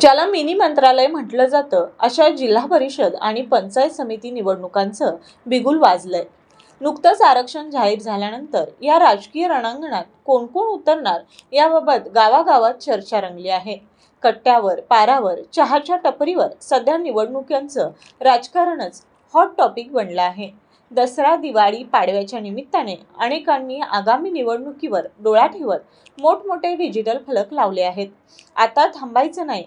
ज्याला मिनी मंत्रालय म्हटलं जातं अशा जिल्हा परिषद आणि पंचायत समिती निवडणुकांचं बिगुल वाजलंय. नुकतंच आरक्षण जाहीर झाल्यानंतर या राजकीय रणांगणात कोण कोण उतरणार याबाबत गावागावात चर्चा रंगली आहे. कट्ट्यावर पारावर चहाच्या टपरीवर सध्या निवडणुकांचं राजकारणच हॉट टॉपिक बनलं आहे. दसरा दिवाळी पाडव्याच्या निमित्ताने अनेकांनी आगामी निवडणुकीवर डोळा ठेवत मोठमोठे डिजिटल फलक लावले आहेत. आता थांबायचं नाही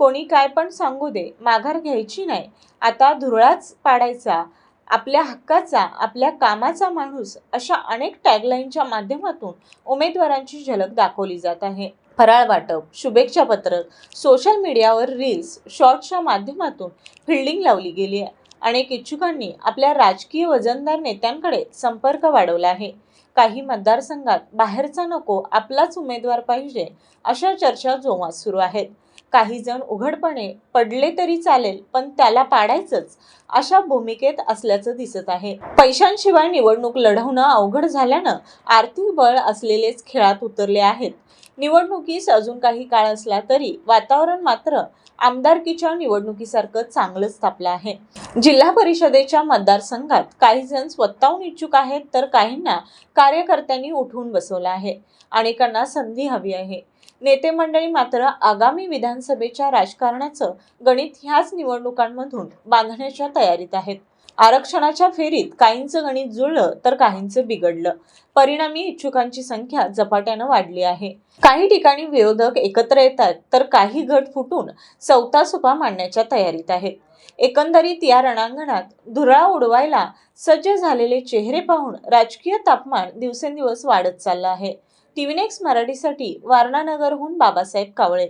कोणी काय पण सांगू दे माघार घ्यायची नाही. आता धुरळाच पाडायचा आपल्या हक्काचा आपल्या कामाचा माणूस अशा अनेक टॅगलाईनच्या माध्यमातून उमेदवारांची झलक दाखवली जात आहे. फराळ वाटप शुभेच्छा पत्रक सोशल मीडियावर रील्स शॉर्ट्सच्या माध्यमातून फिल्डिंग लावली गेली आहे. अनेक इच्छुकांनी आपल्या राजकीय वजनदार नेत्यांकडे संपर्क वाढवला आहे. काही मतदारसंघात बाहेरचा नको आपलाच उमेदवार पाहिजे अशा चर्चा जोमात सुरू आहेत. काही जण उघडपणे पडले तरी चालेल पण त्याला पाडायचंच. अशा भूमिकेत असल्याचं दिसत आहे. पैशांशिवाय निवडणूक लढवणं अवघड झाल्यानं आर्थिक बळ असलेलेच खेळात उतरले आहेत. निवडणुकीस अजून काही काळ असला तरी वातावरण मात्र आमदारकीच्या निवडणुकीसारखं चांगलंच तापलं आहे. जिल्हा परिषदेच्या मतदारसंघात काही जण स्वतःहून इच्छुक आहेत तर काहींना कार्यकर्त्यांनी उठवून बसवलं आहे. अनेकांना संधी हवी आहे. नेते मंडळी मात्र आगामी विधानसभेच्या राजकारणाचं गणित ह्याच निवडणुकांमधून बांधण्याच्या तयारीत आहेत. आरक्षणाच्या फेरीत काहींचं गणित जुळलं तर काहींचं बिघडलं. परिणामी इच्छुकांची संख्या झपाट्यानं वाढली आहे. काही ठिकाणी विरोधक एकत्र येतात तर काही गट फुटून चौथा सुपा मांडण्याच्या तयारीत आहेत. एकंदरीत या रणांगणात धुरळा उडवायला सज्ज झालेले चेहरे पाहून राजकीय तापमान दिवसेंदिवस वाढत चाललं आहे. टीव्ही नेक्स्ट मराठीसाठी वारणानगरहून बाबासाहेब कावळे.